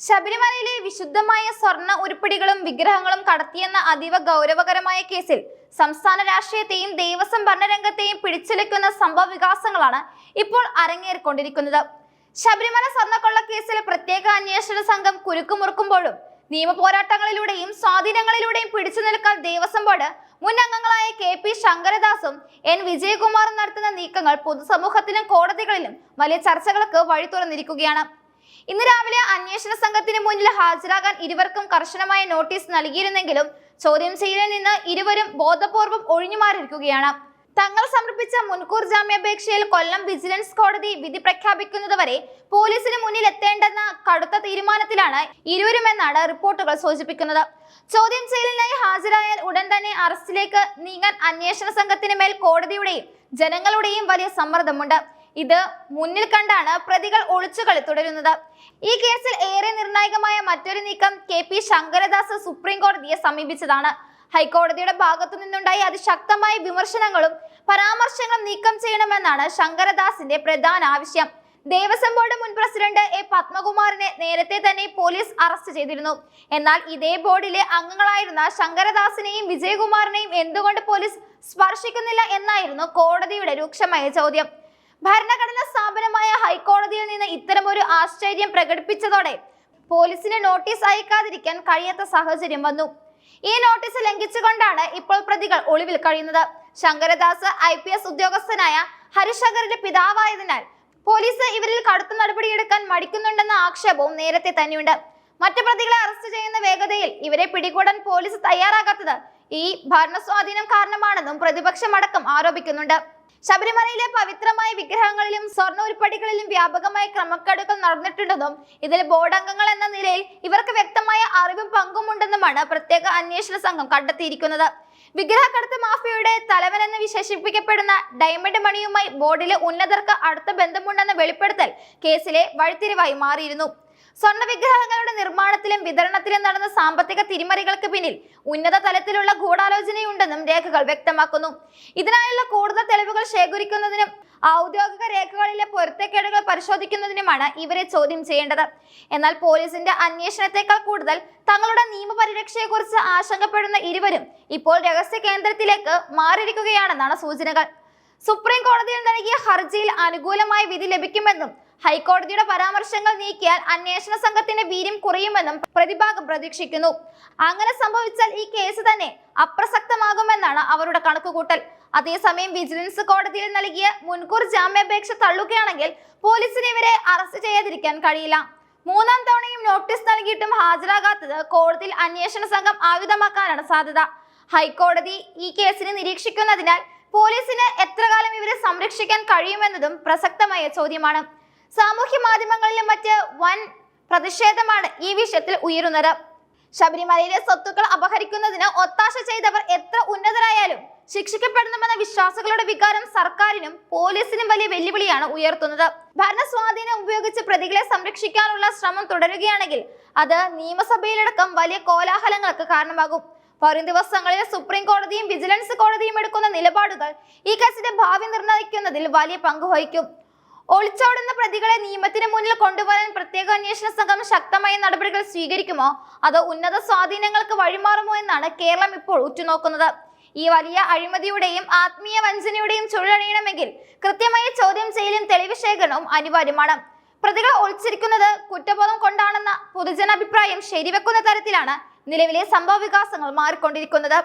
ശബരിമലയിലെ വിശുദ്ധമായ സ്വർണ ഉരുപ്പടികളും വിഗ്രഹങ്ങളും കടത്തിയെന്ന അതീവ ഗൗരവകരമായ കേസിൽ സംസ്ഥാന രാഷ്ട്രീയത്തെയും ദേവസ്വം ഭരണരംഗത്തെയും പിടിച്ചുലയ്ക്കുന്ന സംഭവ വികാസങ്ങളാണ് ഇപ്പോൾ അരങ്ങേറിക്കൊണ്ടിരിക്കുന്നത്. ശബരിമല സ്വർണക്കൊള്ള കേസിൽ പ്രത്യേക അന്വേഷണ സംഘം കുരുക്കുമുറുക്കുമ്പോഴും നിയമപോരാട്ടങ്ങളിലൂടെയും സ്വാധീനങ്ങളിലൂടെയും പിടിച്ചു നിൽക്കാൻ ദേവസ്വം ബോർഡ് മുൻ അംഗങ്ങളായ കെ പി ശങ്കരദാസും എൻ വിജയകുമാറും നടത്തുന്ന നീക്കങ്ങൾ പൊതുസമൂഹത്തിലും കോടതികളിലും വലിയ ചർച്ചകൾക്ക് വഴി തുറന്നിരിക്കുകയാണ്. ഇന്ന് രാവിലെ അന്വേഷണ സംഘത്തിന് മുന്നിൽ ഹാജരാകാൻ ഇരുവർക്കും കർശനമായ നോട്ടീസ് നൽകിയിരുന്നെങ്കിലും ചോദ്യം ചെയ്യലിൽ നിന്ന് ഇരുവരും ബോധപൂർവം ഒഴിഞ്ഞുമാറിയിരിക്കുകയാണ്. തങ്ങൾ സമർപ്പിച്ച മുൻകൂർ ജാമ്യാപേക്ഷയിൽ കൊല്ലം വിജിലൻസ് കോടതി വിധി പ്രഖ്യാപിക്കുന്നതുവരെ പോലീസിന് മുന്നിൽ എത്തേണ്ടെന്ന കടുത്ത തീരുമാനത്തിലാണ് ഇരുവരുമെന്നാണ് റിപ്പോർട്ടുകൾ സൂചിപ്പിക്കുന്നത്. ചോദ്യം ചെയ്യലിനായി ഹാജരായാൽ ഉടൻ തന്നെ അറസ്റ്റിലേക്ക് നീങ്ങാൻ അന്വേഷണ സംഘത്തിന് മേൽ കോടതിയുടെയും ജനങ്ങളുടെയും വലിയ സമ്മർദ്ദമുണ്ട്. ഇത് മുന്നിൽ കണ്ടാണ് പ്രതികൾ ഒളിച്ചുകളി തുടരുന്നത്. ഈ കേസിൽ ഏറെ നിർണായകമായ മറ്റൊരു നീക്കം കെ പി ശങ്കരദാസ് സുപ്രീം കോടതിയെ സമീപിച്ചതാണ്. ഹൈക്കോടതിയുടെ ഭാഗത്തു നിന്നുണ്ടായ അതിശക്തമായ വിമർശനങ്ങളും പരാമർശങ്ങളും നീക്കം ചെയ്യണമെന്നാണ് ശങ്കരദാസിന്റെ പ്രധാന ആവശ്യം. ദേവസ്വം ബോർഡ് മുൻ പ്രസിഡന്റ് എ പത്മകുമാറിനെ നേരത്തെ തന്നെ പോലീസ് അറസ്റ്റ് ചെയ്തിരുന്നു. എന്നാൽ ഇതേ ബോർഡിലെ അംഗങ്ങളായിരുന്ന ശങ്കരദാസിനെയും വിജയകുമാറിനെയും എന്തുകൊണ്ട് പോലീസ് സ്പർശിക്കുന്നില്ല എന്നായിരുന്നു കോടതിയുടെ രൂക്ഷമായ ചോദ്യം. ഭരണഘടനാ സ്ഥാപനമായ ഹൈക്കോടതിയിൽ നിന്ന് ഇത്തരം ഒരു ആശ്ചര്യം പ്രകടിപ്പിച്ചതോടെ പോലീസിന് നോട്ടീസ് അയക്കാതിരിക്കാൻ കഴിയാത്ത സാഹചര്യം വന്നു. ഈ നോട്ടീസ് ലംഘിച്ചുകൊണ്ടാണ് ഇപ്പോൾ പ്രതികൾ ഒളിവിൽ കഴിയുന്നത്. ശങ്കരദാസ് ഐ പി എസ് ഉദ്യോഗസ്ഥനായ ഹരിശങ്കറിന്റെ പിതാവായതിനാൽ പോലീസ് ഇവരിൽ കടുത്ത നടപടിയെടുക്കാൻ മടിക്കുന്നുണ്ടെന്ന ആക്ഷേപവും നേരത്തെ തന്നെയുണ്ട്. മറ്റു പ്രതികളെ അറസ്റ്റ് ചെയ്യുന്ന വേഗതയിൽ ഇവരെ പിടികൂടാൻ പോലീസ് തയ്യാറാകാത്തത് ഈ ഭരണസ്വാധീനം കാരണമാണെന്നും പ്രതിപക്ഷമടക്കം ആരോപിക്കുന്നുണ്ട്. ശബരിമലയിലെ പവിത്രമായ വിഗ്രഹങ്ങളിലും സ്വർണ ഉരുപ്പടികളിലും വ്യാപകമായ ക്രമക്കേടുകൾ നടന്നിട്ടുണ്ടെന്നും ഇതിൽ ബോർഡ് അംഗങ്ങൾ എന്ന നിലയിൽ ഇവർക്ക് വ്യക്തമായ അറിവും പങ്കുമുണ്ടെന്നുമാണ് പ്രത്യേക അന്വേഷണ സംഘം കണ്ടെത്തിയിരിക്കുന്നത്. വിഗ്രഹക്കടത്ത് മാഫിയയുടെ തലവൻ തലവനെന്ന് വിശേഷിപ്പിക്കപ്പെടുന്ന ഡയമണ്ട് മണിയുമായി ബോർഡിലെ ഉന്നതർക്ക് അടുത്ത ബന്ധമുണ്ടെന്ന വെളിപ്പെടുത്തൽ കേസിലെ വഴിത്തിരിവായി മാറിയിരുന്നു. സ്വർണ വിഗ്രഹങ്ങളുടെ നിർമ്മാണത്തിലും വിതരണത്തിലും നടന്ന സാമ്പത്തിക തിരിമറികൾക്ക് പിന്നിൽ ഉന്നത തലത്തിലുള്ള ഗൂഢാലോചനയുണ്ടെന്നും രേഖകൾ വ്യക്തമാക്കുന്നു. ഇതിനായുള്ള കൂടുതൽ തെളിവുകൾ ശേഖരിക്കുന്നതിനും ഔദ്യോഗിക രേഖകളിലെ പൊരുത്തക്കേടുകൾ പരിശോധിക്കുന്നതിനുമാണ് ഇവരെ ചോദ്യം ചെയ്യേണ്ടത്. എന്നാൽ പോലീസിന്റെ അന്വേഷണത്തെക്കാൾ കൂടുതൽ തങ്ങളുടെ നിയമപരിരക്ഷയെക്കുറിച്ച് ആശങ്കപ്പെടുന്ന ഇരുവരും ഇപ്പോൾ രഹസ്യ കേന്ദ്രത്തിലേക്ക് മാറിയിരിക്കുകയാണെന്നാണ് സൂചനകൾ. സുപ്രീം കോടതിയിൽ നൽകിയ ഹർജിയിൽ അനുകൂലമായ വിധി ലഭിക്കുമെന്നും ഹൈക്കോടതിയുടെ പരാമർശങ്ങൾ നീക്കിയാൽ അന്വേഷണ സംഘത്തിന്റെ വീര്യം കുറയുമെന്നും പ്രതിഭാഗം പ്രതീക്ഷിക്കുന്നു. അങ്ങനെ സംഭവിച്ചാൽ ഈ കേസ് തന്നെ അപ്രസക്തമാകുമെന്നാണ് അവരുടെ കണക്കുകൂട്ടൽ. അതേസമയം വിജിലൻസ് കോടതിയിൽ നൽകിയ മുൻകൂർ ജാമ്യാപേക്ഷ തള്ളുകയാണെങ്കിൽ പോലീസിന് ഇവരെ അറസ്റ്റ് ചെയ്യാതിരിക്കാൻ കഴിയില്ല. മൂന്നാം തവണയും നോട്ടീസ് നൽകിയിട്ടും ഹാജരാകാത്തത് കോടതിയിൽ അന്വേഷണ സംഘം ആയുധമാക്കാനാണ് സാധ്യത. ഹൈക്കോടതി ഈ കേസിനെ നിരീക്ഷിക്കുന്നതിനാൽ പോലീസിന് എത്ര കാലം ഇവരെ സംരക്ഷിക്കാൻ കഴിയുമെന്നതും പ്രസക്തമായ ചോദ്യമാണ്. സാമൂഹ്യ മാധ്യമങ്ങളിലും മറ്റ് വൻ പ്രതിഷേധമാണ് ഈ വിഷയത്തിൽ ഉയരുന്നത്. ശബരിമലയിലെ സ്വത്തുക്കൾ അപഹരിക്കുന്നതിന് ഒത്താശ ചെയ്തവർ എത്ര ഉന്നതരായാലും ശിക്ഷിക്കപ്പെടണമെന്ന വിശ്വാസികളുടെ വികാരം സർക്കാരിനും പോലീസിനും വലിയ വെല്ലുവിളിയാണ് ഉയർത്തുന്നത്. ഭരണ സ്വാധീനം ഉപയോഗിച്ച് പ്രതികളെ സംരക്ഷിക്കാനുള്ള ശ്രമം തുടരുകയാണെങ്കിൽ അത് നിയമസഭയിലടക്കം വലിയ കോലാഹലങ്ങൾക്ക് കാരണമാകും. വരും ദിവസങ്ങളിൽ സുപ്രീം കോടതിയും വിജിലൻസ് കോടതിയും എടുക്കുന്ന നിലപാടുകൾ ഈ കേസിന്റെ ഭാവി നിർണയിക്കുന്നതിൽ വലിയ പങ്ക് വഹിക്കും. ഒളിച്ചോടുന്ന പ്രതികളെ നിയമത്തിന് മുന്നിൽ കൊണ്ടുവരാൻ പ്രത്യേക അന്വേഷണ സംഘം ശക്തമായ നടപടികൾ സ്വീകരിക്കുമോ? അതോ ഉന്നത സ്വാധീനങ്ങൾക്ക് വഴിമാറുമോ എന്നാണ് കേരളം ഇപ്പോൾ ഉറ്റുനോക്കുന്നത്? ഈ വലിയ അഴിമതിയുടെയും ആത്മീയ വഞ്ചനയുടെയും ചുഴലണിയണമെങ്കിൽ കൃത്യമായ ചോദ്യം ചെയ്യലും തെളിവ് ശേഖരണവും അനിവാര്യമാണ്. പ്രതികൾ ഒളിച്ചിരിക്കുന്നത് കുറ്റബോധം കൊണ്ടാണെന്ന പൊതുജനാഭിപ്രായം ശരിവെക്കുന്ന തരത്തിലാണ് നിലവിലെ സംഭവ വികാസങ്ങൾ മാറിക്കൊണ്ടിരിക്കുന്നത്.